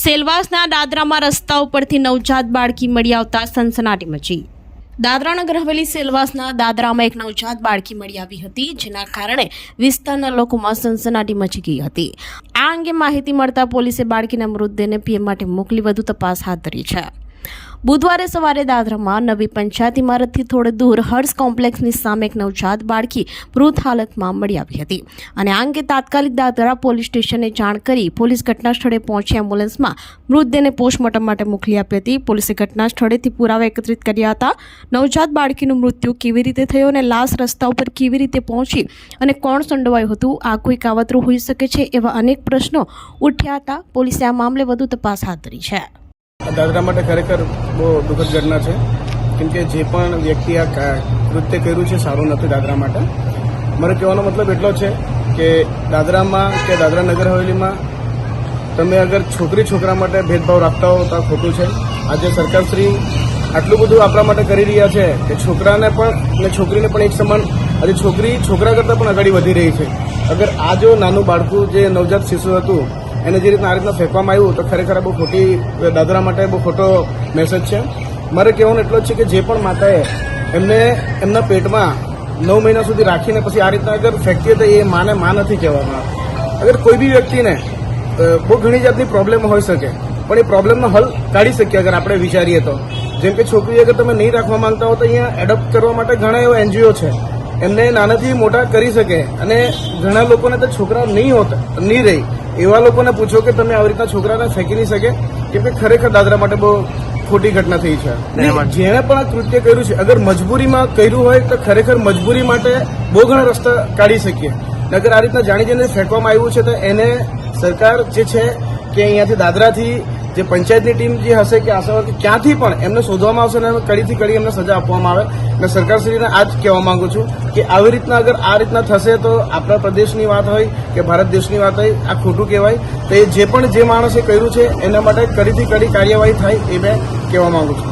સેલવાસના દાદરામાં રસ્તા ઉપરથી નવજાત બાળકી મળી આવતા સનસનાટી મચી. દાદરા નગર હવેલી સેલવાસના દાદરામાં એક નવજાત બાળકી મળી આવી હતી, જેના કારણે વિસ્તારના લોકોમાં સનસનાટી મચી ગઈ હતી. આ અંગે માહિતી મળતા પોલીસે બાળકીના મૃતદેહને પીએમ માટે મોકલી વધુ તપાસ હાથ ધરી છે. બુધવારે સવારે દાદરામાં નવી પંચાયત ઇમારતથી થોડે દૂર હર્ષ કોમ્પ્લેક્સની સામે એક નવજાત બાળકી મૃત હાલતમાં મળી આવી હતી. અને આ અંગે તાત્કાલિક દાદરા પોલીસ સ્ટેશને જાણ કરી પોલીસ ઘટના સ્થળે પહોંચી એમ્બ્યુલન્સમાં મૃતદેહને પોસ્ટમોર્ટમ માટે મોકલી આપી હતી. પોલીસે ઘટના સ્થળેથી પુરાવા એકત્રિત કર્યા હતા. નવજાત બાળકીનું મૃત્યુ કેવી રીતે થયું અને લાશ રસ્તા ઉપર કેવી રીતે પહોંચી અને કોણ સંડોવાયું હતું, આ કોઈ કાવતરું હોઈ શકે છે એવા અનેક પ્રશ્નો ઉઠ્યા હતા. પોલીસે આ મામલે વધુ તપાસ હાથ ધરી છે. દાદરા માટે ખરેખર બહુ દુઃખદ ઘટના છે. કેમ કે જે પણ વ્યક્તિ આ કૃત્ય કર્યું છે, સારું નથી દાદરા માટે. મારે કહેવાનો મતલબ એટલો છે કે દાદરામાં કે દાદરા નગર હવેલીમાં તમે અગર છોકરી છોકરા માટે ભેદભાવ રાખતા હો તો આ ખોટું છે. આજે સરકારશ્રી આટલું બધું આપણા માટે કરી રહ્યા છે કે છોકરાને પણ અને છોકરીને પણ એક સમાન, આજે છોકરી છોકરા કરતાં પણ આગળ વધી રહી છે. અગર આ જો નાનું બાળકું જે નવજાત શિશુ હતું એને જે રીતના આ રીતના ફેંકવામાં આવ્યું તો ખરેખર બહુ ખોટી દાદરા માટે બહુ ખોટો મેસેજ છે. મારે કહેવાનું એટલો જ છે કે જે પણ માતાએ એમને એમના પેટમાં નવ મહિના સુધી રાખીને પછી આ રીતના અગર ફેંકીએ તો એ માને મા નથી કહેવામાં. અગર કોઈ બી વ્યક્તિને બહુ ઘણી જાતની પ્રોબ્લેમ હોઈ શકે, પણ એ પ્રોબ્લેમનો હલ કાઢી શકીએ અગર આપણે વિચારીએ તો. જેમ કે છોકરી અગર તમે નહીં રાખવા માંગતા હો તો અહીંયા એડોપ્ટ કરવા માટે ઘણા એવા એનજીઓ છે. એમને નાનાથી મોટા કરી શકે અને ઘણા લોકોને તો છોકરા નહીં હોતા, નહીં રહી. એવા લોકોને પૂછો કે તમે આવી રીતના છોકરાને ફેંકી નહીં શકે? કેમ કે ખરેખર દાદરા માટે બહુ ખોટી ઘટના થઈ છે. જેણે પણ આ કૃત્ય કર્યું છે અગર મજબૂરીમાં કર્યું હોય તો ખરેખર મજબૂરી માટે બહુ ઘણા રસ્તા કાઢી શકીએ. અગર આ રીતના જાણી જઈને ફેંકવામાં આવ્યું છે તો એને સરકાર જે છે કે અહીંયાથી દાદરાથી જે પંચાયતની ટીમ જે હશે કે આશાવાદી ક્યાંથી પણ એમને શોધવામાં આવશે અને કડીથી કડી એમને સજા આપવામાં આવે અને સરકારશ્રીને આ જ કહેવા માંગુ છું કે આવી રીતના અગર આ રીતના થશે તો આપણા પ્રદેશની વાત હોય કે ભારત દેશની વાત હોય, આ ખોટું કહેવાય. તો એ જે પણ જે માણસે કર્યું છે, એના માટે કડીથી કડી કાર્યવાહી થાય એ મેં કહેવા માંગુ છું.